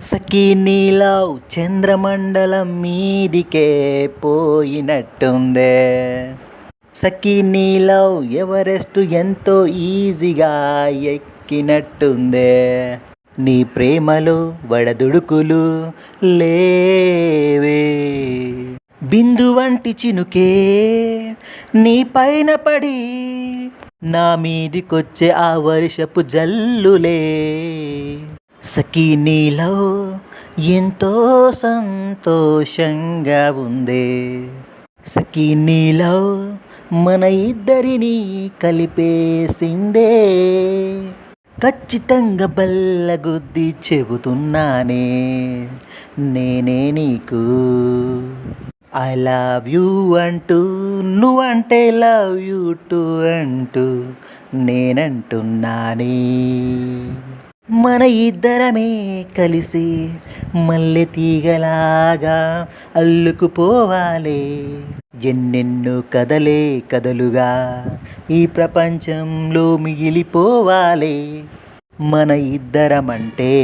సఖీ నీలావ్ చంద్రమండలం మీదికే పోయినట్టుందే. సఖీ నీలావ్ ఎవరెస్ట్ ఎంతో ఈజీగా ఎక్కినట్టుందే. నీ ప్రేమలో వడదుడుకులు లేవే. బిందు వంటి చినుకే నీ పైన పడి నా మీదికొచ్చే ఆ వర్షపు జల్లులే. సఖీనీలో ఎంతో సంతోషంగా ఉందే. సఖీనీలో మన ఇద్దరిని కలిపేసిందే. ఖచ్చితంగా బల్లగుద్ది చెబుతున్నానే నేనే నీకు ఐ లవ్ యూ అంటూ నువ్వంటే లవ్ యూ టు అంటూ నేనంటున్నానే. మన ఇద్దరమే కలిసి మల్లె తీగలాగా అల్లుకుపోవాలి. ఎన్నెన్నో కదలే కదలుగా ఈ ప్రపంచంలో మిగిలిపోవాలి. మన ఇద్దరమంటే